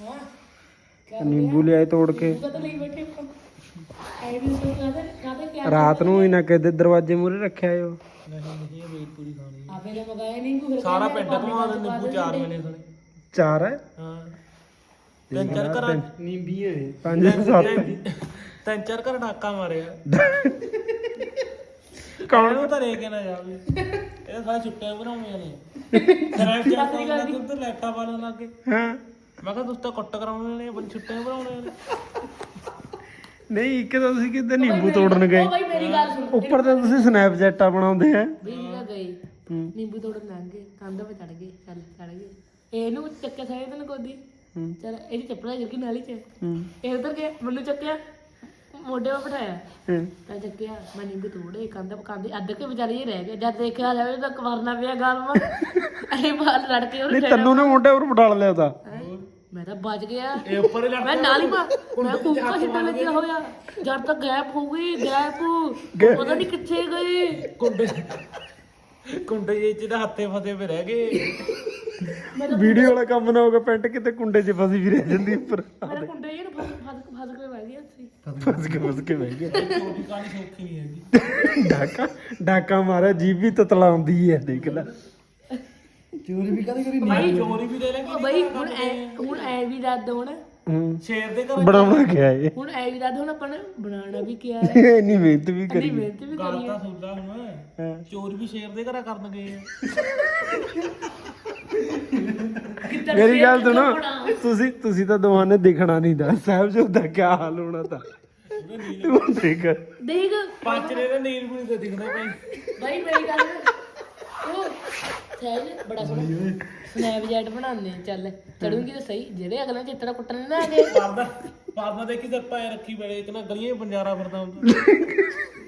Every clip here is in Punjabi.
ਹਾਂ। ਨਿੰਬੂ ਲਿਆਏ ਤੋੜ ਕੇ। ਰਾਤ ਨੂੰ ਹੀ ਨਾ ਕਿਤੇ ਦਰਵਾਜ਼ੇ ਮੂਹਰੇ ਰੱਖਿਆ ਓ ਨਹੀਂ ਨਹੀਂ ਇਹ ਵੇਟ ਪੂਰੀ ਖਾਣੀ ਆਪੇ ਨੇ ਮਗਾਇਆ ਨਹੀਂ ਕੋਈ ਸਾਰਾ ਪਿੰਡ ਘੁਮਾ ਦੇ ਨਿੰਬੂ ਚਾਰ ਮਿਲੇ ਸਣੇ ਚਾਰ ਹੈ? ਹਾਂ। ਤਿੰਨ ਚਾਰ ਘਰਾਂ ਨਿੰਬੀ ਹੈ ਪੰਜ ਸੱਤ। ਤਿੰਨ ਚਾਰ ਘਰ ਡਾਕਾ ਮਾਰਿਆ। ਕੌਣ? ਉਹਨੂੰ ਤਾਂ ਲੈ ਕੇ ਨਾ ਜਾਵੇ। ਇਹ ਸਾਰੇ ਛੁੱਟੀਆਂ ਬਣਾਉਣੀਆਂ ਨੇ। ਕੋਲ ਲੱਗ ਉੱਤੇ ਲੈਟਾਂ ਵਾਲਣ ਲੱਗੇ ਹਾਂ। ਮੈਂ ਕਿਹਾ ਤੁਸੀਂ ਤਾਂ ਕੁੱਟ ਕਰਾਉਣੇ ਨੇ ਬਣ ਛੁੱਟੀਆਂ ਬਣਾਉਣੇ ਨੇ। ਨਹੀਂ ਇੱਕ ਤਾਂ ਤੁਸੀਂ ਕਿਤੇ ਨਿੰਬੂ ਤੋੜਨ ਗਏ। ਉਹ ਬਾਈ ਮੇਰੀ ਗੱਲ ਸੁਣ ਉੱਪਰ ਤਾਂ ਤੁਸੀਂ ਸਨੈਪਚੈਟਾਂ ਬਣਾਉਂਦੇ ਆ। ਜਿਹੜਾ ਗਏ ਹੂੰ। ਨਿੰਬੂ ਤੋੜਨ ਲੰਘ ਗਏ ਕੰਧ 'ਤੇ ਚੜ ਗਏ ਚੱਲ ਚੜ ਗਏ। ਇਹਨੂੰ ਚੱਕਿਆ ਸਾਰੇ ਦਿਨ ਕੋਦੀ। ਚਲ ਇਹਦੀ ਚੱਪਲਾਂ ਗਈ ਨਾਲੀ 'ਚ। ਇਹ ਉਧਰ ਗਿਆ ਮੈਨੂੰ ਚੱਕਿਆ ਮੋਢੇ 'ਤੇ ਬਿਠਾਇਆ। ਤਾਂ ਚੱਕਿਆ ਮੈਂ ਨਿੰਬੂ ਤੋੜੇ ਕੰਧ ਕੰਧ ਅੱਧ ਕੇ ਵਿਚਾਰੇ ਹੀ ਰਹਿ ਗਏ ਜਦ ਦੇਖਿਆ ਜਾਵੇ ਤਾਂ ਕਵਰਨਾ ਪਿਆ ਗੱਲ ਮਾ ਇਹ ਬਾਲ ਲੜ ਕੇ ਨਹੀਂ ਤੈਨੂੰ ਨੇ ਮੁੰਡੇ ਉੱਪਰ ਬਿਠਾ ਲਿਆ ਤਾਂ? ਮੈਂ ਤਾਂ ਬਚ ਗਿਆ। ਇਹ ਉੱਪਰ ਹੀ ਮੈਂ ਨਾਲ ਹੀ ਮਾ ਮੈਂ ਕੂਕਾ ਹਿੱਟਣ ਲੱਗਿਆ ਹੋਇਆ। ਜਦ ਤੱਕ ਗੈਪ ਹੋ ਗਈ ਗੈਪ ਪਤਾ ਨਹੀਂ ਕਿੱਥੇ ਗਈ ਕੁੰਡੇ ਕੁੰਡੇ ਜੇ ਤਾਂ ਹੱਥੇ ਫਸੇ ਪਏ ਰਹਿ ਗਏ। ਵੀਡੀਓ ਵਾਲਾ ਕੰਮ ਨਾ ਹੋਗਾ ਪੈਂਟ ਕਿਤੇ ਕੁੰਡੇ 'ਚ ਫਸੀ ਵੀ ਰਹਿ ਜਾਂਦੀ ਉੱਪਰ। ਮੇਰੇ ਕੁੰਡੇ ਨੂੰ ਫਸ ਫਸ ਫਸ ਕੇ ਬਹਿ ਗਿਆ ਸੀ ਫਸ ਕੇ ਫਸ ਕੇ ਬਹਿ ਗਿਆ ਚੋਰੀ ਕਾਣੀ ਸੌਖੀ ਨਹੀਂ ਹੈਗੀ। ਡਾਕਾ ਡਾਕਾ ਮਾਰਿਆ ਜੀਭ ਵੀ ਤਤਲਾਉਂਦੀ ਹੈ ਦੇਖ ਲੈ। ਭਾਈ ਚੋਰੀ ਵੀ ਦੇ ਲੈਂਗੇ ਉਹ ਬਈ ਹੁਣ ਐ ਹੁਣ ਐ ਵੀ ਦੱਦ ਹੁਣ। ਹੂੰ। ਸ਼ੇਰ ਦੇ ਘਰ ਬਣਾਉਣਾ ਗਿਆ ਇਹ? ਹੁਣ ਐ ਵੀ ਦੱਦ ਹੁਣ ਆਪਾਂ ਨੇ ਬਣਾਉਣਾ ਵੀ ਕਿਆ ਹੈ ਇੰਨੀ ਮਿਹਨਤ ਵੀ ਇੰਨੀ ਕਰੀ ਮਿਹਨਤ ਵੀ ਕਰੀ ਤਾਂ ਸੁਣਦਾ ਹੁਣ। ਹਾਂ। ਚੋਰ ਵੀ ਸ਼ੇਰ ਦੇ ਘਰਾਂ ਕਰਨ ਗਏ ਆ। ਕਿੱਦਾਂ ਮੇਰੀ ਗੱਲ ਫੇਰ ਸੁਣੋ ਬਣਾ। ਤੁਸੀਂ ਤੁਸੀਂ ਤਾਂ ਦੋਵਾਂ ਨੇ ਦਿਖਣਾ ਨਹੀਂ ਦਾ। ਸਾਹਿਬ ਜੀ ਦਾ ਕੀ ਹਾਲ ਹੋਣਾ ਤਾਂ। ਤੂੰ ਦੇਖ। ਦੇਖ। ਪੰਜ ਨੇ ਨਾ ਨੀਰ ਵੀ ਨਹੀਂ ਤੇ ਦਿਖਦਾ ਭਾਈ। ਬਾਈ ਮੇਰੀ ਗੱਲ ਉਹ ਸਹਿਜ ਬੜਾ ਸੋਹਣਾ। ਸਨੈਪਚੈਟ ਬਣਾਉਂਦੇ ਆ ਚੱਲ ਚੜੂਗੀ ਤਾਂ ਸਹੀ। ਜਿਹੜੇ ਅਗਲੇ ਚਿੱਤਰਾ ਕੁੱਟਣ ਨਾ ਆ ਗਏ ਪਰਦਾ ਪਰਦਾ ਦੇਖੀ ਤੇ ਪਾਏ ਰੱਖੀ ਬੜੇ ਇੱਕ ਨਾ ਗਲੀਆਂ 'ਚ ਬੰਜਾਰਾ ਫਿਰਦਾ ਹੁੰਦਾ।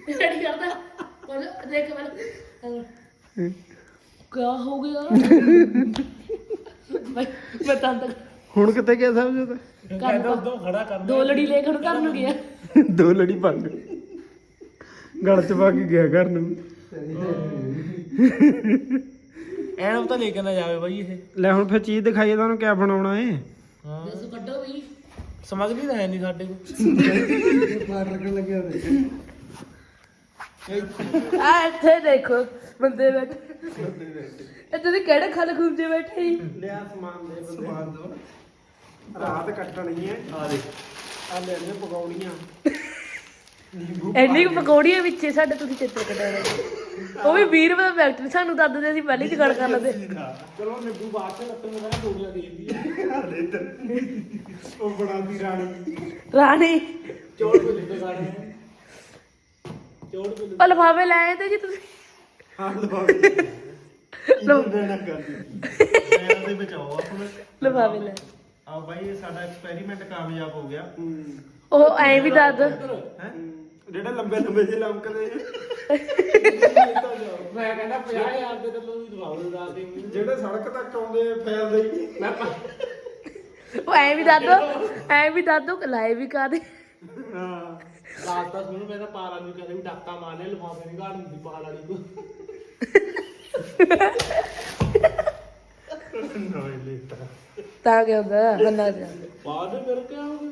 ਜਿਹੜੀ ਕਰਦਾ ਪਰ ਦੇਖ ਮੈਂ ਕਿਆ ਹੋ ਗਿਆ? ਬਾਈ ਮੈਂ ਤਾਂ ਤੱਕ ਹੁਣ ਕਿੱਥੇ ਗਿਆ ਸਾਹਿਬ ਜੀ ਦਾ ਕਹਿੰਦਾ ਉਦੋਂ ਖੜਾ ਕਰ ਦੋ ਲੜੀ ਲੈ ਕੇ ਹੁਣ ਘਰ ਨੂੰ ਗਿਆ। ਦੋ ਲੜੀ ਪੱਗ ਗਲ ਚ ਪਾ ਕੇ ਗਿਆ ਘਰ ਨੂੰ। ਐਨ ਤਾਂ ਲੈ ਕੇ ਨਾ ਜਾਵੇ ਬਾਈ ਇਹ। ਲੈ ਹੁਣ ਫਿਰ ਚੀਜ਼ ਦਿਖਾਈਏ ਤੁਹਾਨੂੰ ਕਿਆ ਬਣਾਉਣਾ ਏ ਹਾਂ। ਦੱਸੋ ਕੱਢੋ ਵੀ। ਸਮਗਰੀ ਤਾਂ ਹੈ ਨਹੀਂ ਸਾਡੇ ਕੋਲ। ਆ ਇੱਥੇ ਦੇਖੋ ਬੰਦੇ ਬੈਠੇ। ਇੱਥੇ ਦੇ ਕਿਹੜੇ ਖਲ ਖੁੰਝੇ ਬੈਠੇ ਹੀ ਲਿਆ ਸਮਾਨ ਦੇ ਸਮਾਨ ਦੋ ਰਾਤ ਕੱਟਣੀ ਹੈ ਆ ਦੇ ਆ ਲੈ ਲੈ ਪਕੌੜੀਆਂ। ਇੰਨੀ ਪਕੌੜੀਆਂ ਵਿੱਚ ਹੀ ਸਾਡੇ ਤੁਸੀਂ ਚਿੱਤਰ ਰਹੇ ਉਹ ਵੀ 20 ਰੁਪਏ ਦਾ ਪੈਕਟ ਸਾਨੂੰ ਦੱਸਦੇ ਅਸੀਂ ਪਹਿਲੇ ਜਗੜ ਕਰ ਲੈਂਦੇ। ਚਲੋ ਨਿੱਬੂ ਬਾਅਦ ਚ ਲੱਤਾਂ ਨੂੰ ਕਹਿੰਦਾ ਗੋਲੀਆਂ ਦੇ ਦਿੰਦੀ ਉਹ ਬਣਾਉਂਦੀ ਰਾਣੀ। ਰਾਣੀ। ਚੋੜ ਕੇ ਲਿੱਤੇ ਸਾਰੇ। ਚੋੜ ਕੇ ਉਹ ਲਿਫਾਫੇ ਲੈ ਆਏ ਤੇ ਜੀ ਤੁਸੀਂ। ਹਾਂ ਲਵਾ ਇਹਨਾਂ ਨਾ ਕਰਦੀ ਲੈਣ ਦੇ ਬਚਾਓ ਆਪਣੇ। ਲਿਫਾਫੇ ਲੈ। ਆ ਬਾਈ ਇਹ ਸਾਡਾ ਐਕਸਪੈਰੀਮੈਂਟ ਕਾਮਯਾਬ ਹੋ ਗਿਆ। ਉਹ ਐ ਵੀ ਦੱਸ ਹੈ? ਜਿਹੜੇ ਲੰਬੇ ਲੰਬੇ ਜਿਹੇ ਲੰਕਦੇ ਮੈਂ ਕਹਿੰਦਾ 50000 ਦੇ ਤਾਂ ਵੀ ਦਵਾਓ ਰਾਤ ਦੇ ਜਿਹੜੇ ਸੜਕ ਤੱਕ ਆਉਂਦੇ ਆ, ਫੈਲਦੇ ਹੀ ਮੈਂ ਉਹ ਐ ਵੀ ਦੱਸ ਦੋ ਐ ਵੀ ਦੱਸ ਦੋ ਲਾਏ ਵੀ ਕਾਦੇ ਹਾਂ। ਰਾਤ ਦਾ ਸੁਣ ਮੈਂ ਤਾਂ ਪਾਰਾ ਨੂੰ ਕਹਿੰਦੇ ਵੀ ਡਾਕਾ ਮਾਰ ਲਿਆ ਲਫਾਫੇ ਨਹੀਂ ਗਾੜ ਹੁੰਦੀ ਪਾਲ ਵਾਲੀ ਲੇਤਾ ਤਾਂ ਕੀ ਹੁੰਦਾ ਬੰਨਾ ਜਾ ਬਾਅਦ ਫਿਰ ਕਿਆ ਹੋਗਾ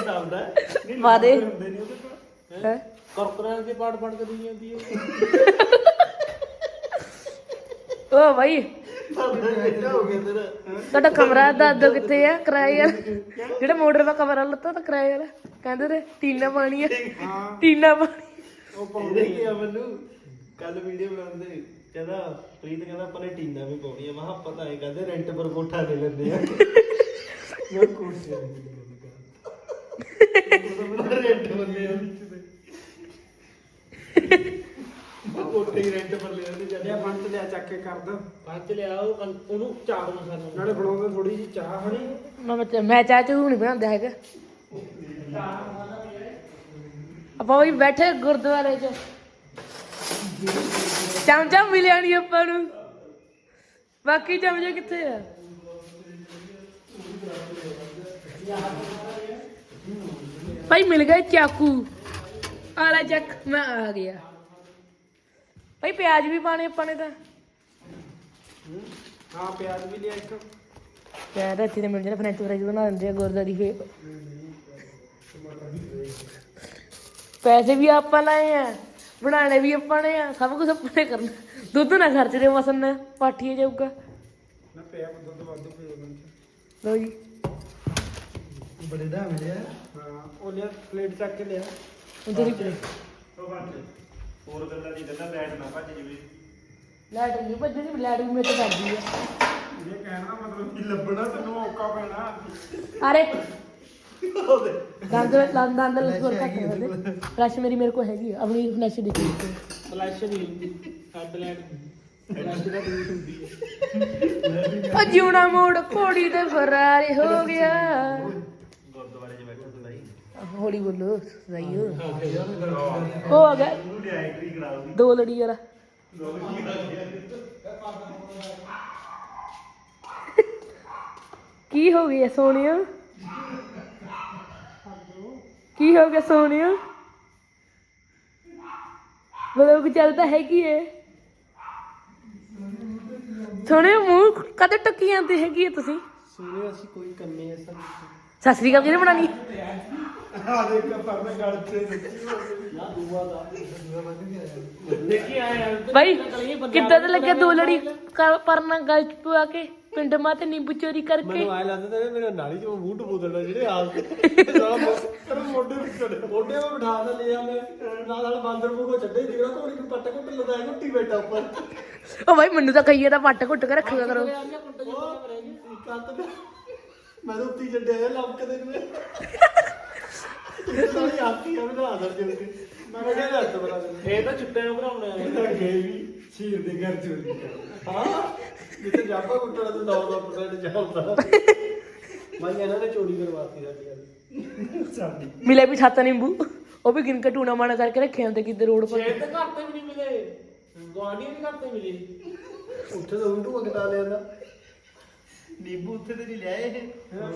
ਦੱਸਦਾ ਵਾਦੇ ਹੁੰਦੇ ਨਹੀਂ ਉਹਦੇ ਕੋਲ। ਹੈ? ਕਰਕਰਾਂ ਦੇ ਪਾੜ ਪਾੜ ਕੇ ਦੀ ਜਾਂਦੀ ਹੈ ਉਹ ਭਾਈ ਤੁਹਾਡਾ ਕਮਰਾ ਦੱਸ ਦੋ ਕਿੱਥੇ ਆ? ਕਿਰਾਏ ਵਾਲਾ? ਜਿਹੜਾ ਮੋਟਰ ਦਾ ਕਮਰਾ ਲੱਤਾ ਤਾਂ ਕਿਰਾਏ ਵਾਲਾ। ਕਹਿੰਦੇ ਤੇ ਟੀਨਾ ਪਾਣੀ ਆ। ਟੀਨਾ ਪਾਣੀ। ਉਹ ਪਾਉਂਦੇ ਕੀ ਆ ਮੈਨੂੰ। ਕੱਲ ਵੀਡੀਓ ਬਣਾਉਂਦੇ। ਕਹਿੰਦਾ ਪ੍ਰੀਤ ਕਹਿੰਦਾ ਆਪਾਂ ਨੇ ਟੀਨਾ ਵੀ ਪਾਉਣੀ ਆ ਮੈਂ ਕਿਹਾ ਪਤਾ ਹੈ ਕਹਿੰਦੇ ਰੈਂਟ ਪਰ ਕੋਠਾ ਲੈ ਲੈਂਦੇ ਆ। ਮੈਂ ਕੋਠੇ ਰੈਂਟ ਪਰ ਲੈ ਆ ਵਿੱਚ ਤੇ। ਕੋਠੇ ਹੀ ਰੈਂਟ ਪਰ ਲੈ ਆਉਂਦੇ ਜਾਂਦੇ ਬੰਦ ਲਿਆ ਚੱਕ ਕੇ ਕਰ ਦੋ। ਪੰਜ ਲਿਆਓ ਕੰ- ਉਹਨੂੰ ਚਾਰ ਮਸਾਲਾ ਨਾਲੇ ਬਣਾਉਂਦੇ ਥੋੜੀ ਜੀ ਚਾਹ ਹਣੀ। ਮੈਂ ਬੱਚਾ ਮੈਂ ਚਾਹ ਚੂਹ ਨਹੀਂ ਬਣਾਉਂਦਾ ਹੈਗਾ। ਆਪਾਂ ਵੀ ਬੈਠੇ ਗੁਰਦੁਆਰੇ 'ਚ। ਚਮਚਾ ਮਿਲਿਆ ਨਹੀਂ ਆਪਾਂ ਨੂੰ। ਬਾਕੀ ਚਮਚੇ ਕਿੱਥੇ ਆ? ਭਾਈ ਮਿਲ ਗਿਆ ਚਾਕੂ। ਆਲਾ ਚੱਕ ਮੈਂ ਆ ਗਿਆ। ਭਾਈ ਪਿਆਜ਼ ਵੀ ਪਾਣੇ ਆਪਾਂ ਨੇ ਤਾਂ। ਹਾਂ ਪਿਆਜ਼ ਵੀ ਲਿਆ ਇੱਕ। ਇੱਥੇ ਤੇ ਮਿਲ ਜਾਣਾ ਫਰੈਂਚ ਫਰਾਈਜ਼ ਬਣਾ ਦਿੰਦੇ ਆ ਗੁਰਦਾਰੀ ਫੇ ਪੈਸੇ ਵੀ ਆਪਾਂ ਲਾਏ ਆ। ਬਣਾਣੇ ਵੀ ਆਪਾਂ ਨੇ ਆ ਸਭ ਕੁਝ ਆਪਾਂ ਨੇ ਕਰਨਾ। ਦੁੱਧ ਨਾ ਖਰਚਦੇ ਮਸਨ ਨਾ ਪਾਠੀਏ ਜਾਊਗਾ। ਨਾ ਪਿਆ ਦੁੱਧ ਵੱਧ ਪਿਆ ਮੈਨੂੰ। ਲਓ ਜੀ। ਬੜੇ ਦਾ ਮਿਲਿਆ। ਹਾਂ ਉਹ ਲਿਆ ਪਲੇਟ ਚੱਕ ਕੇ ਲਿਆ। ਉਧਰ ਹੀ ਪਲੇ ਹੋਰ ਗੱਲਾਂ ਦੀ ਗੱਲਾਂ ਬੈਠ ਨਾ ਭੱਜ ਜਵੇ। ਲੈਟ ਨਹੀਂ ਭੱਜਣੀ ਲੈਟ ਵੀ ਮੇਰੇ ਤੇ ਕਰਦੀ ਆ। ਇਹ ਕਹਿਣਾ ਮਤਲਬ ਕਿ ਲੱਭਣਾ ਤੈਨੂੰ ਔਕਾ ਪੈਣਾ। ਅਰੇ ਦੰਦ ਦੰਦ ਦੰਦ ਲਸਕੋਰ ਘੱਟ ਕਰਦੇ ਫਲੈਸ਼ ਮੇਰੀ ਮੇਰੇ ਕੋਲ ਹੈਗੀ ਆ। ਆਪਣੀ ਫਲੈਸ਼ ਦੇਖੀ। ਫਲੈਸ਼ ਨਹੀਂ ਹੁੰਦੀ। ਹੈਡ ਲੈਟ ਫਲੈਸ਼ ਦਾ ਡਿਲੀਟ ਹੁੰਦੀ ਹੈ ਉਹ ਜਿਉਣਾ ਮੋੜ ਘੋੜੀ ਤੇ ਫਰਾਰੀ ਹੋ ਗਿਆ। ਗੁਰਦੁਆਰੇ 'ਚ ਬੈਠਾ ਤੂੰ ਲਈ ਹੌਲੀ ਬੋਲੋ ਹੋ। ਗਿਆ। ਦੂੰ ਦੋ ਲੜੀ ਯਾਰ ਕੀ ਹੋ ਗਿਆ ਸੋਨੀਆ ਕੀ ਹੋ ਗਿਆ ਸੋਨੀਆ? ਮਤਲਬ ਕਿ ਚੱਲਦਾ ਹੈ ਕੀ ਹੈ ਸੋਨੇ ਮੂੰਹ ਕਦੇ ਟੱਕੀ ਜਾਂਦੇ ਹੈਗੀ ਹੈ ਤੁਸੀਂ? ਸੁਣਿਓ ਅਸੀਂ ਕੋਈ ਕੰਮੇ ਐਸਾ ਸਤਿ ਸ੍ਰੀ ਅਕਾਲ ਕਿਹਨੇ ਬਣਾਣੀ ਆ ਦੇਖ ਪਰ ਮੈਂ ਗਲ ਤੇ ਦੇਖੀ ਆਇਆ ਬਾਈ ਕਿੱਦਾਂ ਤੇ ਲੱਗਿਆ ਦੋ ਲੜੀ ਕ- ਪਰਨਾ ਗਲ ਚ ਪਵਾ ਕੇ? ਪਿੰਡ ਮਾ ਤੇ ਨਿੰਬੂ ਚੋਰੀ ਕਰਕੇ। ਮੈਨੂੰ ਆਏ ਲੱਗਦਾ ਤੇ ਮੇਰੇ ਨਾਲੀ ਚੋਂ ਬੂਟ ਬੋਦਲਣਾ ਜਿਹੜੇ ਤੇ ਸਾਲਾ ਮੋ- ਮੋਢੇ ਵਿੱਚ ਮੋਢੇ 'ਤੇ ਬਿਠਾ ਦੇ ਲਿਆ ਮੈਂ ਨਾਲ ਨਾਲ ਬਾਂਦਰ ਮੂੰਹ ਕੋ ਛੱਡੇ ਜਿਹੜਾ ਘੋੜੀ ਨੂੰ ਪੱਟ ਘੁੱਟ ਲਦਾਇਆ ਘੁੱਟੀ ਬੈਠਾ ਉੱਪਰ। ਉਹ ਬਾਈ ਮੈਨੂੰ ਤਾਂ ਕਹੀਏ ਤਾਂ ਪੱਟ ਘੁੱਟ ਕੇ ਰੱਖਿਆ ਕਰੋ। ਕੰਤ ਤੇ ਮੈਂ ਤਾਂ ਉੱਤੀ ਛੱਡਿਆ ਲੰਕਦੇ ਨੂੰ। ਇਹ ਤਾਂ ਆਤੀ ਆ ਮੈਂ ਆਦਰ ਜਿਵੇਂ ਕਿ ਮੈਂ ਕਿਹਾ ਦੱਸ ਬਰਾ ਇਹ ਤਾਂ ਚਿੱਟੇ ਨੂੰ ਬਣਾਉਣੇ ਆ। ਇਹ ਗਏ ਵੀ ਸ਼ੀਰ ਦੇ ਘਰ ਚੋਰੀ ਕਰ ਹਾਂ। ਜਿੱਥੇ ਜਾਪਾ ਕੁੱਟਣਾ ਤੇ 9-9% ਜਾਂਦਾ ਮੈਂ ਇਹਨਾਂ ਨੇ ਚੋਰੀ ਕਰਵਾਤੀ ਸਾਡੀ ਗੱਲ। ਸਾਡੀ। ਮਿਲੇ ਵੀ ਸੱਤ ਨਿੰਬੂ। ਉਹ ਵੀ ਗਿਣ ਕੇ ਟੂਣਾ ਮਾਣਾ ਕਰਕੇ ਰੱਖੇ ਹੁੰਦੇ ਕਿਤੇ ਰੋਡ ਪਰ। ਸ਼ੇਰ ਤੇ ਘਰ ਤੇ ਵੀ ਨਹੀਂ ਮਿਲੇ। ਗਵਾਂਢੀਆਂ ਦੇ ਘਰ ਤੇ ਮਿਲੇ। ਉੱਥੇ ਤਾਂ ਉਲਟੂ ਅਗਦਾ ਲਿਆਂਦਾ ਨੀਂਬੂ ਉੱਥੇ ਤੇ ਨਹੀਂ ਲਿਆਏ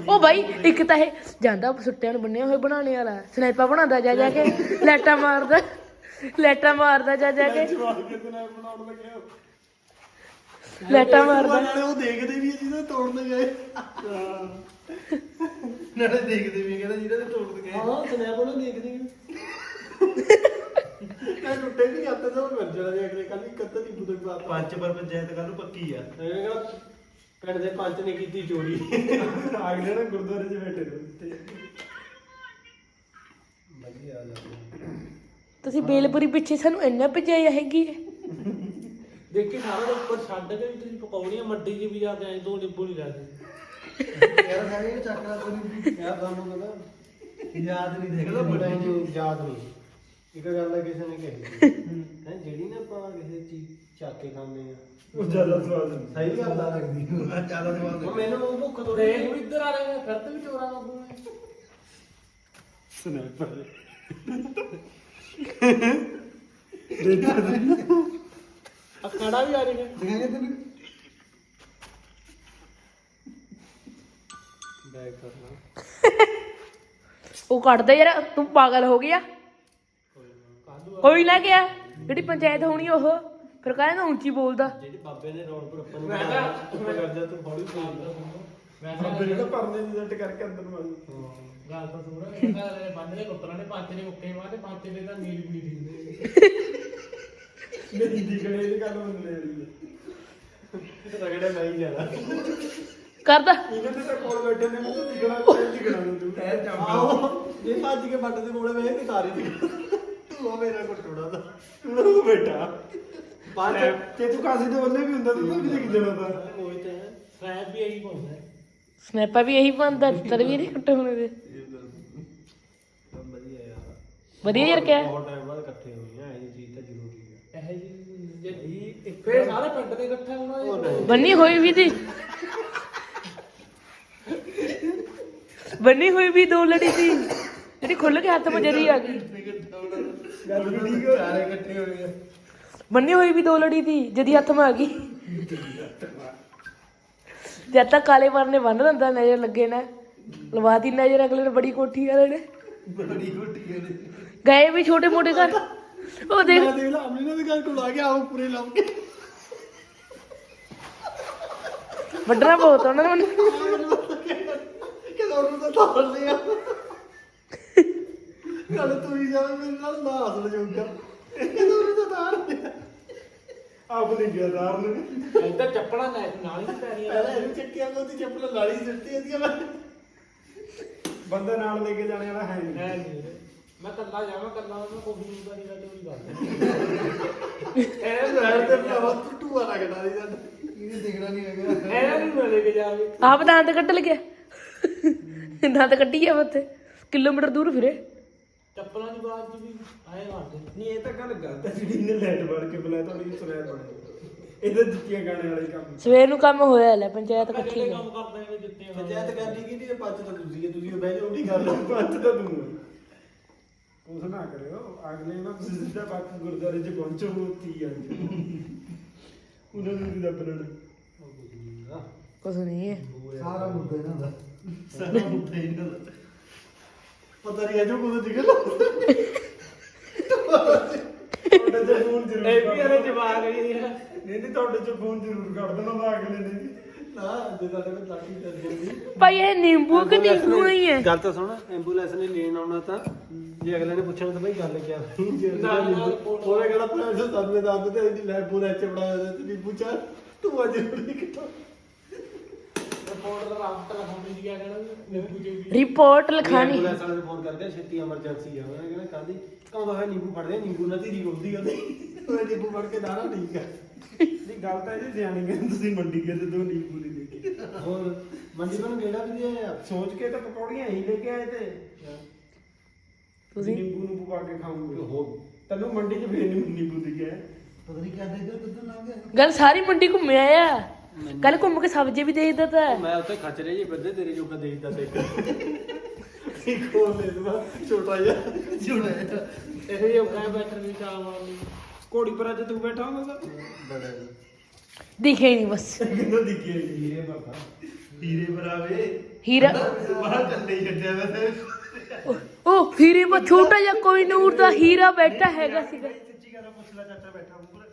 ਉਹ ਬਾਈ ਇੱਕ ਤਾਂ ਇਹ ਜਾਂਦਾ ਸੁੱਟਿਆਂ ਨੂੰ ਬੰਨਿਆ ਹੋਏ ਬਣਾਉਣੇ ਵਾਲਾ। ਸਨੈਪਾ ਬਣਾਉਂਦਾ ਜਾ ਜਾ ਕੇ ਲੈਟਾ ਮਾਰਦਾ ਲੈਟਾ ਮਾਰਦਾ ਜਾ ਜਾ ਕੇ। ਜਵਾਬ ਕਿਤੇ ਨਾ ਬਣਾਉਣ ਲੱਗਿਆ ਲੈਟਾ ਮਾਰਦਾ। ਨਾਲੇ ਉਹ ਦੇਖਦੇ ਵੀ ਆ ਜਿਹਦੇ ਤੋੜਨ ਗਏ। ਨਾਲੇ ਦੇਖਦੇ ਵੀ ਆ ਕਹਿੰਦਾ ਜਿਹਦੇ ਤੇ ਤੋੜਨ ਗਏ। ਹਾਂ ਸਨੈਪ ਉਹਨੂੰ ਦੇਖਦੇ ਵੀ ਇਹ ਟੁੱਟੇ ਵੀ ਹੱਥ ਤੋਂ ਮਰ ਜਾਣਾ ਜੇ ਅਗਲੇ ਕੱਲ ਇੱਕ ਅੱਧਾ ਦੀ ਬੁੱਧ ਬਾਤ ਪੰਜ ਪਰ ਪੰਚਾਇਤ ਕੱਲ ਨੂੰ ਪੱਕੀ ਆ। ਪਿੰਡ ਦੇ ਪੰਚ ਨੇ ਕੀਤੀ ਚੋਰੀ। ਅਗਲੇ ਨਾ ਗੁਰਦੁਆਰੇ 'ਚ ਬੈਠੇ ਨੇ ਉੱਤੇ ਵਧੀਆ ਆ ਜਾਂਦਾ ਤੁਸੀਂ ਬੇਲਪੁਰੀ ਪਿੱਛੇ ਸਾਨੂੰ ਇੰਨਾ ਭਜਾਇਆ ਹੈਗੀ ਹੈ। ਦੇਖੀ ਸਾਰਾ ਦਿਨ ਉੱਪਰ ਛੱਡ ਕੇ ਵੀ ਤੁਸੀਂ ਪਕੌੜੀਆਂ ਮੱਡੀ 'ਚ ਵੀ ਜਾ ਕੇ ਆਏ ਦੋ ਨਿੰਬੂ ਨਹੀਂ ਲੱਗਦੇ ਯਾਰ ਸਾਰੇ ਇਹ ਚੱਕਰਾ ਤੈਨੂੰ ਯਾਰ ਤੁਹਾਨੂੰ ਪਤਾ ਯਾਦ ਨਹੀਂ ਦੇਖਦਾ ਬੜਾ ਯਾਦ ਨਹੀਂ। ਇੱਕ ਗੱਲ ਹੈ ਕਿਸੇ ਨੇ ਕਹੀ ਹੈ। ਜਿਹੜੀ ਨਾ ਆਪਾਂ ਕਿਸੇ ਚੀਜ਼ ਚੱਕ ਕੇ ਖਾਂਦੇ ਆ। ਉਹ ਜ਼ਿਆਦਾ ਸਵਾਦ ਸਹੀ ਗੱਲ ਆ। ਲੱਗਦੀ। ਜ਼ਿਆਦਾ ਸਵਾਦ ਮੈਨੂੰ ਉਹ ਭੁੱਖ ਤੋਂ ਦੇਖ ਵੀ ਇੱਧਰ ਆ ਰਹੇ ਨੇ ਫਿਰ ਤੇ ਵੀ ਚੋਰਾ ਲੱਗੂ ਸਨੈਪਰ। ਆ ਕੜਾ ਵੀ ਆ ਰਹੇ ਦਿਖਾਇਆ ਤੈਨੂੰ ਬੈਕ ਕਰਨਾ। ਉਹ ਕੱਢਦਾ ਯਾਰ ਤੂੰ ਪਾਗਲ ਹੋ ਗਿਆ ਕੋਈ ਨਾ ਗਿਆ। ਜਿਹੜੀ ਪੰਚਾਇਤ ਹੋਣੀ ਉਹ ਫਿਰ ਕਹਿੰਦਾ ਉੱਚੀ ਬੋਲਦਾ? ਜਿਹੜੀ ਬਾਬੇ ਨੇ ਰੌਣ ਪਰ ਆਪਾਂ ਨੂੰ ਮੈਂ ਤਾਂ ਕਰ ਜਾ ਤੂੰ ਹੌਲੀ ਬੋਲਦਾ ਬਾਬੇ ਜਿਹੜਾ ਪਰਨੇ ਦੀ ਜੱਟ ਕਰਕੇ ਅੰਦਰ ਨੂੰ ਆਈ ਗੱਲ ਤਾਂ ਸੁਣ। ਰਿਹਾ ਬੰਦ ਦੇ ਕੁੱਤਰਾਂ ਨੇ ਪੰਜ ਨੇ ਮੁੱਕੇ ਮਾਰੇ ਪੰਜ ਨੇ ਤਾਂ ਨੀਲ ਵੀ ਨਹੀਂ ਦਿੰਦੇ ਮੇਰੀ ਦੀ ਗੜੇ ਦੀ ਗੱਲ ਮੰਨ ਲੈ ਰਹੀ ਹੈ ਰਗੜਾ ਮੈਂ ਹੀ ਜਾਣਾ ਕਰਦਾ। ਇਹਨਾਂ ਤਾਂ ਕੋਲ ਬੈਠੇ ਨੇ ਮੈਨੂੰ ਦਿਖਣਾ ਕੋਈ ਦਿਖਣਾ ਨੂੰ ਤੂੰ ਐ ਜੰਮ ਇਹ ਭੱਜ ਕੇ ਬੱਟ ਦੇ ਕੋਲੇ ਮੈਂ ਇਹ ਤਾਰੀ ਦੀ ਤੂੰ ਆ ਮੇਰਾ ਘਟੋੜਾ ਦਾ ਤੂੰ ਬੈਠਾ। ਬਾਅਦ ਤੇ ਤੂੰ ਕਾਸੀ ਦੇ ਬੱਲੇ ਵੀ ਹੁੰਦਾ ਤੂੰ ਤਾਂ ਵੀ ਦਿਖ ਜਾਣਾ ਤਾਂ। ਉਹੀ ਤਾਂ ਸੈਬ ਵੀ ਇਹੀ ਪਾਉਂਦਾ ਹੈ। ਸਨੈਪਾ ਵੀ ਇਹੀ ਬੰਦਾ ਤਰ ਵੀ ਨਹੀਂ ਕੱਟੇ ਹੋਣੇ ਦੇ। ਵਧੀਆ ਯਾਰ। ਵਧੀਆ ਯਾਰ ਕਿਆ ਬਹੁਤ ਟਾਈਮ ਬਾਅਦ ਇਕੱਠੇ ਹੋਏ ਆ ਇਹ ਚੀਜ਼ ਤਾਂ ਜ਼ਰੂਰੀ ਹੈ ਇਹ ਜੀ ਜੇ ਫੇਰ ਸਾਰੇ ਪਿੰਡ ਦੇ ਇਕੱਠੇ ਹੋਣਾ ਇਹ। ਬੰਨੀ ਹੋਈ ਵੀ ਦੀ। ਬੰਨੀ ਹੋਈ ਵੀ ਦੋ ਲੜੀ ਸੀ ਜਿਹੜੀ ਖੁੱਲ ਕੇ ਹੱਥ ਮਜਰੀ ਆ ਗਈ। ਗੱਲ ਵੀ ਠੀਕ ਹੋ ਸਾਰੇ ਇਕੱਠੇ ਹੋਏ ਆ। ਬੰਨੀ ਹੋਈ ਵੀ ਦੋ ਲੜੀ ਸੀ ਜਦੀ ਹੱਥ ਮਾ ਆ ਗਈ। ਜਦ ਤੱਕ ਕਾਲੇ ਵਾਰ ਨੇ ਬੰਨ ਦਿੰਦਾ ਨਜ਼ਰ ਲੱਗੇ ਨਾ। ਲਵਾ ਦੀ ਨਜ਼ਰ ਅਗਲੇ ਨੇ ਬੜੀ ਕੋਠੀ ਵਾਲੇ ਨੇ। ਬੜੀ ਗਏ ਵੀ ਛੋਟੇ ਮੋਟੇ ਘਰ। ਉਹ ਦੇਖ। ਮੈਂ ਦੇਖ ਲਾ ਅਮਲੀ ਨੇ ਵੀ ਗੱਲ ਕੋਲ ਆ ਗਿਆ ਆਓ ਪੂਰੇ ਲਾਉ ਕੇ ਵੱਡਣਾ ਬਹੁਤ ਉਹਨਾਂ ਨੇ ਮੈਨੂੰ। ਕਿਦੋਂ ਨੂੰ ਤਾਂ ਤਾਰ ਲਿਆ ਕੱਲ ਤੂੰ ਹੀ ਜਾਵੇ ਮੇਰੇ ਨਾਲ ਨਾ ਹੱਸ ਲਜੂਗਾ ਕਿਦੋਂ ਨੂੰ ਤਾਂ ਤਾਰ ਲਿਆ ਆਪ ਨਹੀਂ ਗਿਆ ਤਾਰ ਨੂੰ ਇੱਧਰ ਚੱਪਲਾਂ ਲੈ ਨਾਲ ਹੀ ਪੈਰੀਆਂ ਪਹਿਲਾਂ ਇਹਨੂੰ ਚੱਕਿਆ ਮੈਂ ਉਹਦੀ ਚੱਪਲ ਲਾਲੀ ਸਿੱਟੀ ਇਹਦੀ ਮੈਂ ਬੰਦਾ ਨਾਲ ਲੈ ਕੇ ਜਾਣੇ ਵਾਲਾ ਹੈ ਨਹੀਂ। ਹੈ ਨਹੀਂ ਮੈਂ ਕੱਲਾ ਜਾਵਾਂ ਕੱਲਾ ਮੈਂ ਕੋਈ ਨਹੀਂ ਦਾ ਚੋਰੀ ਕਰ ਇਹ ਜ਼ਹਿਰ ਤੇ ਭਰਾਵਾ ਤੂੰ ਟੂਆ ਲੱਗਦਾ ਨਹੀਂ ਜਾਂਦਾ ਇਹਨੇ ਦੇਖਣਾ ਨਹੀਂ ਹੈਗਾ। ਇਹਨਾਂ ਨੂੰ ਨਾ ਲੈ ਕੇ। ਜਾਵੇ ਆਪ ਦੰਦ ਕੱਢ ਲਗਿਆ ਦੰਦ ਕੱਢੀ ਗਿਆ ਉੱਥੇ। ਕਿਲੋਮੀਟਰ ਦੂਰ ਫਿਰੇ। ਚੱਪਲਾਂ ਦੀ ਬਾਤ ਵੀ ਆਏ ਮਾਰਦੇ ਨਹੀਂ ਇਹ ਤਾਂ ਗੱਲ ਗਲਤ ਹੈ ਜਿਹੜੀ ਇਹਨੇ ਲੈਟ ਵੜ ਕੇ ਬੁਲਾਇਆ ਤੁਹਾਡੀ ਸੁਣਿਆ ਬਣੇ ਇਹਦੇ ਜੁੱਤੀਆਂ ਗਾਣੇ ਵਾਲੇ ਕੰਮ। ਸਵੇਰ ਨੂੰ ਕੰਮ ਹੋਇਆ ਲੈ ਪੰਚਾਇਤ ਇਕੱਠੀ ਕਿਹੜੇ ਹੋਈ। ਕੰਮ ਕਰਦੇ ਨੇ ਜਿੱਤੇ ਪੰਚਾਇਤ ਕਰਨੀ ਕੀ ਨਹੀਂ ਪੰਚ ਤਾਂ ਤੁਸੀਂ ਹੈ, ਤੁਸੀਂ ਬਹਿ ਜਾਓ ਨਹੀਂ ਕਰ ਲਓ ਪੰਚ ਤਾਂ ਤੂੰ ਹੈ। ਕੁਛ ਨਾ ਕਰਿਓ ਅਗਲੇ ਨਾ ਤੁਸੀਂ ਸਿੱਧਾ ਬਾਕੀ ਗੁਰਦਾਰੇ 'ਚ ਪਹੁੰਚੋ ਉੱਥੇ ਹੀ ਆ। ਉਹਨਾਂ ਨੂੰ ਵੀ ਦੱਬ ਲੈਣਾ ਕੁਛ ਨਹੀਂ ਹੈ। ਸਾਰਾ ਮੁੱਦਾ ਇਹਨਾਂ ਦਾ। ਸਾਰਾ ਮੁੱਦਾ ਇਹਨਾਂ ਦਾ। ਪਤਾ ਨਹੀਂ ਅਜੋ ਕੋਲ ਨਿਕਲ ਤੁਹਾਡੇ ਚ ਫੋਨ ਜ਼ਰੂਰ ਇਹ ਵੀ ਇਹਦੇ ਜਵਾਬ ਹੈ ਨਹੀਂ ਨਹੀਂ ਤੁਹਾਡੇ ਚ ਫੋਨ ਜ਼ਰੂਰ ਕੱਢ ਦੇਣਾ ਦਾ ਅਗਲੇ ਨੇ ਨਾ ਜੇ ਤੁਹਾਡੇ ਕੋਲ ਲਾਠੀ ਚੱਲ ਜਾਂਦੀ। ਭਾਈ ਇਹ ਨਿੰਬੂ ਕਿ ਨਿੰਬੂ ਹੀ ਹੈ? ਗੱਲ ਤਾਂ ਸੁਣ ਐਂਬੂਲੈਂਸ ਨੇ ਲੈਣ ਆਉਣਾ ਤਾਂ। ਜੇ ਅਗਲੇ ਨੇ ਪੁੱਛਣਾ ਤਾਂ ਬਈ ਗੱਲ ਕੀ ਆ? ਜੇ ਉਹਨੇ ਕਿਹੜਾ ਪ੍ਰਾਈਵੇਟ ਹਸਪਤਾਲ ਵਿੱਚ ਦੱਸ ਦਿੱਤੇ ਇਹਦੀ ਐਂਬੂਲੈਂਸ ਚ ਬਣਾਇਆ ਤੇ ਨਹੀਂ ਪੁੱਛਾ ਤੂੰ ਅੱਜ ਨਹੀਂ ਕਿੱਥੋਂ? ਰਿਪੋਰਟ ਦਾ ਰਾਤ ਤੱਕ ਹੁੰਦੀ ਸੀ ਆ ਕਹਿਣਾ? ਨਿੰਬੂ ਜੀ ਰਿਪੋਰਟ ਲਿਖਾਣੀ। ਐਂਬੂਲੈਂਸ ਵਾਲੇ ਨੂੰ ਫੋਨ ਕਰਕੇ ਛੇਤੀ ਐਮਰਜੈਂਸੀ ਆ। ਉਹਨੇ ਕਹਿੰਦਾ ਕਾਦੀ ਕਹਿੰਦਾ ਹੈ ਨਿੰਬੂ ਫੜਦੇ ਨਿੰਬੂ ਨਾਲ ਧੀਰੀ ਹੁੰਦੀ ਉਹਦੇ। ਉਹ ਨਿੰਬੂ ਫੜ ਕੇ ਦਾਣਾ ਠੀਕ ਆ। ਨਹੀਂ ਗੱਲ ਤਾਂ ਇਹ ਸਿਆਣੀ ਕਹਿੰਦੇ ਤੁਸੀਂ ਮੰਡੀ ਗਏ ਤੇ ਦੋ ਨਿੰਬੂ ਨਹੀਂ ਲੈ ਕੇ। ਹੋਰ ਮੰਡੀ ਤੋਂ ਕਿਹੜਾ ਵੀ ਆ ਸੋਚ ਕੇ ਤਾਂ ਪਕੌੜੀਆਂ ਹੀ ਲੈ ਕੇ ਆਏ ਤੇ। ਤੁਸੀਂ? ਨਿੰਬੂ ਨੂੰ ਪਕਾ ਕੇ ਖਾਉਂਗੇ ਹੋ ਤੈਨੂੰ ਮੰਡੀ 'ਚ ਫੇਰ ਨਹੀਂ ਨਿੰਬੂ ਦਿਖਿਆ ਪਤਾ ਨਹੀਂ ਕਿਆ ਦੇ ਕਿੱਧਰ ਲੰਘ ਗਿਆ ਗੱਲ ਸਾਰੀ ਮੰਡੀ ਘੁੰਮਿਆ ਆ। ਕੱਲ ਘੁੰਮ ਕੇ ਸਬਜ਼ੀ ਵੀ ਦੇ ਦਿੱਤਾ। ਤਾ ਮੈਂ ਉੱਥੇ ਖਚਰੇ ਜੀ ਬੱਦੇ ਤੇਰੇ ਜੋਗਾ ਦੇਖਦਾ ਤੇ ਇੱਕ ਹੋਰ ਲੈ ਲਵਾਂ ਛੋਟਾ ਜਿਹਾ। ਜੁੜਾ ਹੈ ਇਹ ਜੋ ਕਹਿ ਬੈਠਰ ਵੀ ਚਾਹ ਮਾਰਨੀ ਘੋੜੀ ਪਰ ਅੱਜ ਤੂੰ ਬੈਠਾ ਹੋਵੇਗਾ। ਬੜਾ ਦਿਖੇ ਨਹੀਂ ਬਸ। ਕਿੰਨਾ ਦਿਖਿਆ ਹੀਰੇ ਬਾਬਾ। ਹੀਰੇ ਬਰਾਵੇ। ਹੀਰਾ ਬਾਹਰ ਚੱਲੇ ਛੱਡਿਆ ਵੈਸੇ। ਉਹ- ਹੀਰੇ ਬਾ ਛੋਟਾ ਜਿਹਾ ਕੋਈ ਨੂਰ ਦਾ ਹੀਰਾ ਬੈਠਾ ਹੈਗਾ ਸੀਗਾ। ਸੱਚੀ ਗੱਲ ਆ, ਪੁੱਛ ਲੈ ਚਾਚਾ ਬੈਠਾ ਉੱਪਰ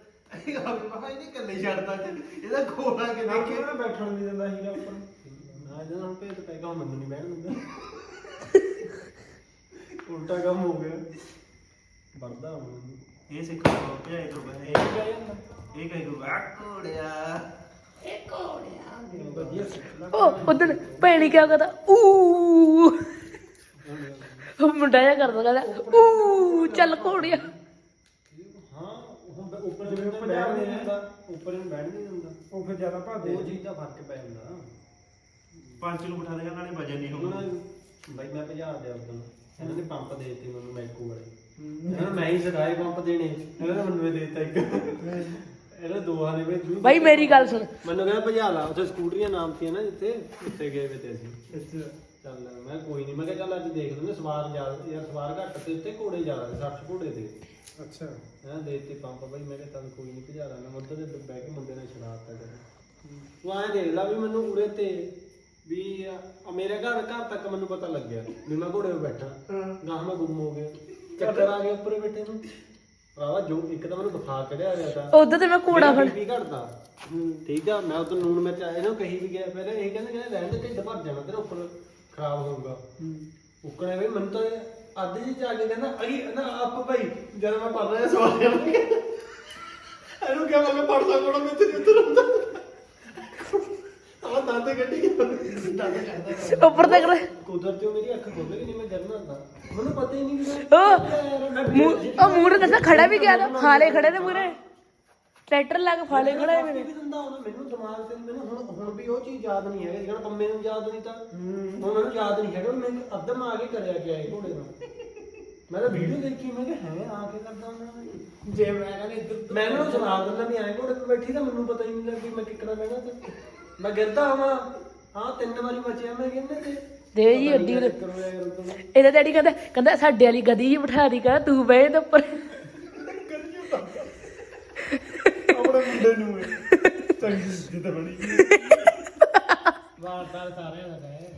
ਇਹ ਆਪੇ ਬਾਬਾ ਇਹਨੇ ਕੱਲੇ ਛੱਡਦਾ ਤੇ ਇਹਦਾ ਘੋੜਾ ਕੇ ਦੇਖੇ ਨਾ ਬੈਠਣ ਨਹੀਂ ਦਿੰਦਾ ਹੀਰਾ ਉੱਪਰ ਨਾ। ਜਦੋਂ ਹੁਣ ਭੇਤ ਪੈ ਗਿਆ ਹੁਣ ਮੈਨੂੰ ਨਹੀਂ ਬਹਿਣ ਦਿੰਦਾ। ਉਲਟਾ ਕੰਮ ਹੋ ਗਿਆ। ਵਰਦਾ ਹੁਣ ਇਹ ਸਿੱਖ ਲੋ ਪਿਆ ਇਹ ਕਹੀ ਦੋ ਆ ਕੋੜਿਆ ਵਧੀਆ ਉਹ ਉਦੋਂ ਭੈਣੀ ਕਿਆ ਕਰਦਾ? ਊ। ਉਹ ਮੁੰਡਾ ਜਿਹਾ ਕਰਦਾ ਕਹਿੰਦਾ ਊ ਚੱਲ ਘੋੜਿਆ। ਹਾਂ ਹੁਣ ਉੱਪਰ ਜਿਵੇਂ ਬੈਠ ਨਹੀਂ ਦਿੰਦਾ ਉੱਪਰ ਨੂੰ ਬੈਠ ਨਹੀਂ ਦਿੰਦਾ ਉਹ ਫਿਰ ਜ਼ਿਆਦਾ ਭਾਦੇ ਉਹ ਚੀਜ਼ ਦਾ ਫ਼ਰਕ ਪੈ ਜਾਂਦਾ। ਪੰਜ ਨੂੰ ਬਿਠਾ ਦੇਗਾ ਨਾਲੇ ਵਜਨ ਨਹੀਂ ਹੁਣ। ਹੋਣਾ ਬਾਈ ਮੈਂ ਭਜਾ ਦਿਆ ਉਦੋਂ ਇਹਨਾਂ ਨੇ ਪੰਪ ਦੇ ਦਿੱਤੇ ਮੈਨੂੰ ਮੈਕੂ ਵਾਲੇ। ਇਹਨਾਂ ਨੇ ਮੈਂ ਹੀ ਸਿਖਾਏ ਪੰਪ ਦੇਣੇ। ਇਹਨਾਂ ਨੇ ਮੈਨੂੰ ਇਹ ਦੇ ਦਿੱਤਾ ਇੱਕ। ਇਹਨਾਂ ਦੋਹਾਂ ਨੇ ਭੇਜੂ ਬਾਈ ਮੇਰੀ ਗੱਲ ਸੁਣ। ਮੈਨੂੰ ਕਹਿੰਦਾ ਭਜਾ ਲਾ ਉੱਥੇ ਸਕੂਟਰੀਆਂ ਨਾਮ ਸੀ ਨਾ ਜਿੱਥੇ ਉੱਥੇ ਗਏ ਵੇ ਤੇ ਅਸੀਂ। ਅੱਛਾ। ਚੱਲ ਮੈਂ ਕੋਈ ਨਹੀਂ ਮੈਂ ਕਿਹਾ ਚੱਲ ਅੱਜ ਦੇਖ ਲੈਂਦੇ ਸਵਾਰ ਜ਼ਿਆਦਾ ਯਾਰ ਸਵਾਰ ਘੱਟ ਤੇ ਉੱਤੇ ਘੋੜੇ ਜ਼ਿਆਦਾ ਸੀ 60 ਘੋੜੇ ਤੇ। ਅੱਛਾ। ਹਾਂ ਦੇ ਦਿੱਤੇ ਪੰਪ ਬਾਈ ਮੈਂ ਕਿਹਾ ਚੱਲ ਕੋਈ ਨਹੀਂ ਭਜਾ ਲਾ ਮੈਂ ਉੱਧਰ ਦੇ ਬਹਿ ਕੇ ਮੁੰਡੇ ਨੇ ਛੜਾਤਾ ਕਰੇ ਤੂੰ ਐਂ ਦੇਖ ਲਾ ਵੀ ਮੈਨੂੰ ਉਰੇ ਤੇ ਵੀ ਆ ਮੇਰੇ ਘਰ ਘਰ ਤੱਕ ਮੈਨੂੰ ਪਤਾ ਲੱਗਿਆ ਵੀ ਮੈਂ ਘੋੜੇ 'ਤੇ ਬੈਠਾ। ਗਾਹ ਮੈਂ ਗੁੰਮ ਹੋ ਗਿਆ। ਚੱਕਰ ਆ ਗਿਆ ਉੱਪਰ ਬੈਠੇ ਨੂੰ। ਭਰਾਵਾ ਜੋ ਇੱਕ ਤਾਂ ਮੈਨੂੰ ਬੁਖਾਰ ਚੜਿਆ ਰਿਹਾ ਤਾਂ। ਉਦੋਂ ਤੇ ਮੈਂ ਘੋੜਾ ਫੜ ਵੀ ਘਟਦਾ। ਠੀਕ ਆ ਮੈਂ ਉਦੋਂ ਨੂਨ ਮਿਰਚ ਇਹਨੂੰ ਕਹੀ ਵੀ ਗਿਆ ਪਹਿਲਾਂ ਇਹ ਕਹਿੰਦੇ ਕਹਿੰਦੇ ਰਹਿਣ ਦੇ ਢਿੱਡ ਭਰ ਜਾਣਾ ਤੇਰਾ ਉੱਪਰ। ਖਰਾਬ ਹੋਊਗਾ। ਉੱਕਣੇ ਵੀ ਮੈਨੂੰ ਤਾਂ ਅੱਧ ਜੀ ਆ ਕੇ ਕਹਿੰਦਾ ਅਗੀ ਨਾ ਆਪ ਭਾਈ ਜਦ ਮੈਂ ਪੜ ਰਿਹਾ ਸਵਾਲ ਇਹਨੂੰ ਕਿਹਾ ਮੈਂ ਪੜਦਾ ਕੋੜਾ ਮੈਂ ਤੇ ਉੱਤਰ ਹੁੰਦਾ? ਆ ਗੱਡੀ ਦਾਦੇ ਕਰਦਾ ਉੱਪਰ ਤੱਕ। ਕੁਦਰਤੀ ਉਹ ਮੇਰੀ ਅੱਖ ਖੁੱਲ ਗਈ ਨਹੀਂ ਮੈਂ ਗਿਰਨਾ ਹੁੰਦਾ। ਮੈਨੂੰ ਪਤਾ ਹੀ ਨਹੀਂ ਕਿ ਉਹ ਮੂੰਹ- ਉਹ ਮੂਰੇ ਦੱਸਾਂ ਖੜਾ ਵੀ ਗਿਆ ਤਾਂ ਫਾਲੇ ਖੜੇ ਤੇ ਮੂਰੇ ਟਰੈਕਟਰ ਲਾ ਕੇ ਫਾਲੇ ਖੜੇ ਮੈਨੂੰ ਨੇ ਵੀ ਦਿੰਦਾ ਹੁਣ ਮੈਨੂੰ ਦਿਮਾਗ ਤੇ ਮੈਨੂੰ ਹੁਣ ਹੁਣ ਵੀ ਉਹ ਚੀਜ਼ ਯਾਦ ਨਹੀਂ ਹੈਗੀ। ਜਿਹੜਾ ਪੰਮੇ ਨੂੰ ਯਾਦ ਨਹੀਂ ਤਾਂ ਹੁਣ ਮੈਨੂੰ ਯਾਦ ਨਹੀਂ ਹੈਗਾ। ਮੈਂ ਅੱਧਮ ਆ ਕੇ ਕਰਿਆ ਗਿਆ ਇਹ ਘੋੜੇ ਨਾਲ। ਮੈਂ ਤਾਂ ਵੀਡੀਓ ਦੇਖੀ ਮੈਂ ਕਿਹਾ ਹੈ ਆ ਕੇ ਕਰਦਾ ਹੁੰਦਾ ਜੇ ਮੈਂ ਕਹਿੰਦਾ ਇੱਧਰ ਮੈਂ ਇਹਨੂੰ ਸੁਣਾ ਦਿੰਦਾ ਵੀ ਐਂ ਘੋੜੇ ਤੇ ਬੈਠੀ ਤਾਂ ਮੈਨੂੰ ਪਤਾ ਹੀ ਨਹੀਂ ਲੱਗੀ ਮੈਂ ਕਿੱਕਣਾ ਬਹਿਣਾ ਤੇ। ਮੈਂ ਗਿਰਦਾ ਹਾਂ ਹਾਂ ਤਿੰਨ ਵਾਰੀ ਬਚਿਆ ਮੈਂ ਕਹਿੰਦੇ ਤੇ। ਦੇ ਜੀ ਅੱਡੀ ਇਹਦਾ ਡੈਡੀ ਕਹਿੰਦਾ ਕਹਿੰਦਾ ਸਾਡੇ ਵਾਲੀ ਗਦੀ ਜੀ ਬਿਠਾ ਦੀ ਕਹਿੰਦਾ ਤੂੰ ਬਹਿ ਇਹਦੇ ਉੱਪਰ। ਆਪਣੇ ਮੁੰਡੇ ਨੂੰ ਚੰਗੀ ਜਿੱਦ ਬਣੀ। ਵਾਰਦਾਰ ਸਾਰਿਆਂ ਦਾ ਹੈ।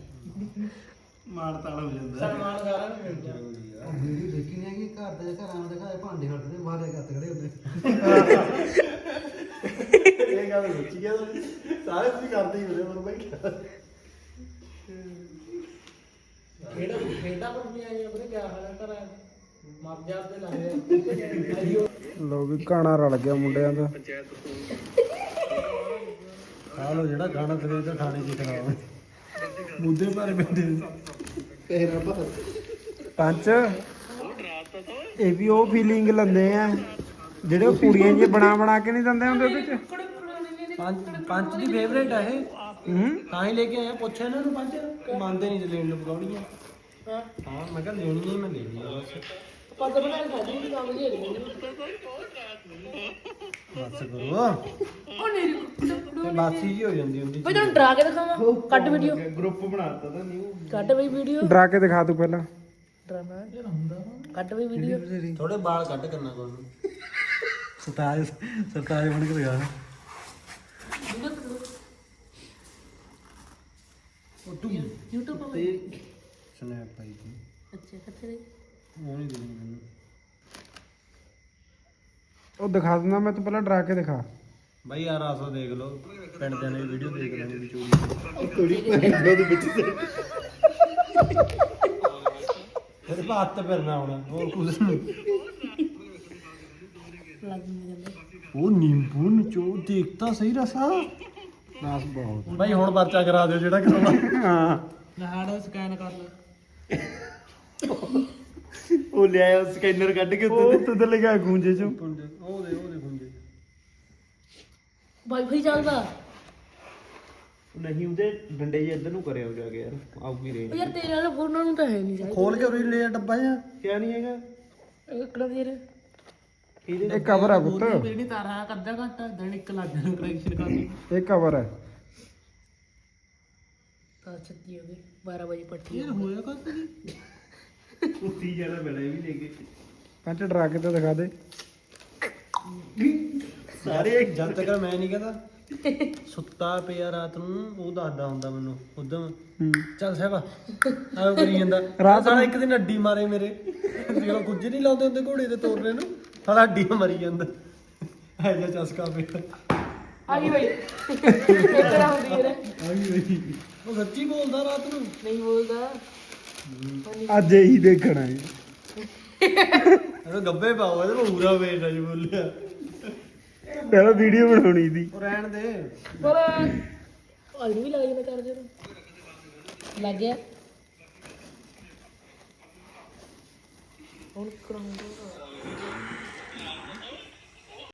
ਮਾਰ ਤਾਲ ਹੋ ਜਾਂਦਾ। ਸਨਮਾਨ ਸਾਰਿਆਂ ਨੂੰ ਮਿਲ ਜਾਂਦਾ ਵੀਡੀਓ ਦੇਖੀ ਨਹੀਂ ਹੈਗੀ ਘਰ ਦੇ ਘਰਾਂ ਦੇ ਘਰ ਭਾਂਡੇ ਹੱਟਦੇ ਮਾਰੇ ਗੱਤ ਖੜੇ ਹੁੰਦੇ। ਇਹ ਗੱਲ ਸੋਚੀ ਗਿਆ ਤੁਸੀਂ ਸਾਰੇ ਤੁਸੀਂ ਕਰਦੇ ਹੀ ਹੁੰਦੇ ਪਰ ਬਾਈ ਖੇਡਾ ਖੇਡਾ ਪਰ ਨਹੀਂ ਆਈ ਉਹਨੇ ਕਿਆ ਹਾਲ ਕਰ ਮਰ ਜਾਂਦੇ ਲੱਗਦੇ ਲੋ ਵੀ ਰਲ ਗਿਆ ਮੁੰਡਿਆਂ ਦਾ। ਆ ਲੋ ਜਿਹੜਾ ਗਾਣਾ ਸਵੇਰ ਦਾ ਖਾਣੇ ਚ ਖਰਾਬ ਮੁੱਦੇ ਭਾਰੇ ਬੈਠੇ ਤੇਰਾ ਪਤਾ ਪੰਚ ਇਹ ਵੀ ਉਹ ਫੀਲਿੰਗ ਲੰਦੇ ਆ। ਜਿਹੜੇ ਉਹ ਕੁੜੀਆਂ ਜੀ ਬਣਾ ਬਣਾ ਕੇ ਨਹੀਂ ਦਿੰਦੇ ਹੁੰਦੇ ਉਹਦੇ ਚ। ਪੰਜ ਪੰਜ ਦੀ ਫੇਵਰੇਟ ਆ ਇਹ। ਹੂੰ। ਤਾਂ ਹੀ ਲੈ ਕੇ ਆਇਆ ਪੁੱਛਿਆ ਇਹਨਾਂ ਨੂੰ ਪੰਜ। ਮੰਨਦੇ ਨਹੀਂ ਲੈਣ ਨੂੰ ਪਕਾਉਣੀ ਆ। ਹਾਂ ਹਾਂ ਮੈਂ ਕਿਹਾ ਲੈਣੀ ਹੈ ਮੈਂ ਲੈ ਲਈ ਆ। ਬਸ ਪੱਗ ਬਣਾ ਕੇ ਖਾਦੀ ਨਹੀਂ ਕੰਮ ਹੈਗੀ ਬਸ ਕਰੋ ਉਹ ਨਹੀਂ ਤੇ ਬਾਸੀ ਜੀ ਹੋ ਜਾਂਦੀ ਹੁੰਦੀ ਬਈ ਤੁਹਾਨੂੰ ਡਰਾ ਕੇ ਦਿਖਾਵਾਂ ਕੱਟ ਵੀਡੀਓ ਗਰੁੱਪ ਬਣਾਤਾ ਤਾਂ ਨਿਊ ਕੱਟ ਬਈ ਵੀਡੀਓ ਡਰਾ ਕੇ ਦਿਖਾ ਤੂੰ ਪਹਿਲਾਂ। ਡਰਾਮਾ। ਕੱਟ ਬਈ ਵੀਡੀਓ ਥੋੜੇ ਬਾਲ ਕੱਟ ਕਰਨਾ ਕੋਲ ਨੂੰ। ਸਰਤਾਜ ਸਰਤਾਜ ਬਣ ਕੇ ਲਗਾ YouTube ਪਰ ਤੇ ਸਨੈਪ ਪਾਈ ਸੀ। ਅੱਛਾ ਕਿੱਥੇ ਦੇ ਉਹ ਨਹੀਂ ਦੇਣੀ ਮੈਨੂੰ। ਉਹ ਦਿਖਾ ਦਿੰਦਾ ਮੈਂ ਤੂੰ ਪਹਿਲਾਂ ਡਰਾ ਕੇ ਦਿਖਾ। ਬਾਈ ਯਾਰ ਆਸੋ ਦੇਖ ਲਓ। ਪਿੰਡ ਦੇ ਨੇ ਵੀਡੀਓ ਦੇਖ ਲੈਣੀ ਵੀ ਚੋਰੀ। ਫਿਰ ਬਾਤ ਤੇ ਫਿਰਨਾ ਹੁਣ ਹੋਰ ਕੁਝ ਨਹੀਂ ਲੱਗ ਨਹੀਂ ਜਾਂਦਾ ਉਹ ਨਿੰਬੂ ਨਿਚੋ ਦੇਖਤਾ ਸਹੀ ਰਸਾ? ਨਾਸ ਬਹੁਤ। ਬਾਈ ਹੁਣ ਪਰਚਾ ਕਰਾ ਦਿਓ ਜਿਹੜਾ ਕਰਾਉਣਾ। ਹਾਂ। ਨਹਾੜਾ ਸਕੈਨ ਕਰ ਲੈ ਉਹ ਲਿਆਇਆ ਸਕੈਨਰ ਕੱਢ ਕੇ ਉਹ ਤੂੰ ਤੇ ਲਗਾ ਗੂੰਜੇ ਚੋਂ। ਉਹ ਦੇ ਉਹ ਦੇ ਗੁੰਜੇ। ਵਾਈਫਾਈ ਚੱਲਦਾ। ਨਹੀਂ ਉਹਦੇ ਡੰਡੇ ਜੇ ਇੱਧਰ ਨੂੰ ਕਰਿਆ ਜਾ ਕੇ ਯਾਰ ਆਊਗੀ ਰੇ ਉਹ ਯਾਰ ਤੇਰੇ ਵਾਲੇ ਫੋਨਾਂ ਨੂੰ ਤਾਂ ਹੈ ਨਹੀਂ ਚਾਹੀਦਾ ਖੋਲ ਕੇ ਉਰੇ ਲੈ ਡੱਬਾ ਜਾਂ ਕਿਆ ਨਹੀਂ ਹੈਗਾ? ਇਕੜਾ ਦੇ ਰੇ ਇਹ ਕਵਰ ਆ ਪੁੱਤ। ਜਿਹੜੀ ਤਾਰਾਂ ਅੱਧਾ ਘੰਟਾ ਦਿਨ ਇੱਕ ਲੱਗ ਜਾਣਾ ਕਨੈਕਸ਼ਨ ਕਰਨੀ। ਇਹ ਕਵਰ ਹੈ ਤਾਂ ਛੱਤੀ ਹੋ ਗਈ 12 ਵਜੇ ਪੱਟੀ ਯਾਰ ਹੋਇਆ ਕਦ ਕੁੱਤੀ ਜ਼ਿਆਦਾ ਬੜੇ ਵੀ ਲੈ ਕੇ ਪੰਚ ਡਰਾ ਕੇ ਤਾਂ ਦਿਖਾ ਦੇ। ਸਾਰੇ ਜਦ ਤੱਕ ਮੈਂ ਨਹੀਂ ਕਹਦਾ ਸੁੱਤਾ ਪਿਆ ਰਾਤ ਨੂੰ ਉਹ ਦੱਸਦਾ ਹੁੰਦਾ ਮੈਨੂੰ ਉਦੋਂ। ਹੂੰ। ਚੱਲ ਸਾਹਿਬਾ ਆਹ ਕਰੀ ਜਾਂਦਾ। ਰਾਤ ਸਾਲਾ ਇੱਕ ਦਿਨ ਅੱਡੀ ਮਾਰੇ ਮੇਰੇ। ਜਿਹੜਾ ਕੁਝ ਨਹੀਂ ਲਾਉਂਦੇ ਹੁੰਦੇ ਘੋੜੇ ਤੇ ਤੋਰਨੇ ਨੂੰ ਸਾਲਾ ਅੱਡੀ ਮਰੀ ਜਾਂਦਾ। ਐ ਜਿਹਾ ਚਸਕਾ ਪਿਆ। ਆ ਗਈ ਬਈ। ਇਕੜਾ ਹੁੰਦੀ ਰੇ ਉਹ ਸੱਚੀ ਬੋਲਦਾ ਰਾਤ ਨੂੰ? ਨਹੀਂ ਬੋਲਦਾ। ਅੱਜ ਇਹੀ ਦੇਖਣਾ ਹੈ। ਇਹਨੂੰ ਗੱਬੇ ਪਾਓ ਇਹਦੇ ਮੈਂ ਪੂਰਾ ਵੇਟ ਅਜ ਬੋਲਿਆ। ਪਹਿਲਾਂ ਵੀਡੀਓ ਬਣਾਉਣੀ ਦੀ ਉਹ ਰਹਿਣ ਦੇ। ਪਰ ਅੱਜ ਵੀ ਲੱਗ ਜਾਂਦਾ ਚਾਰਜਰ ਲੱਗ ਗਿਆ। ਹੁਣ ਕਰਾਉਂਗਾ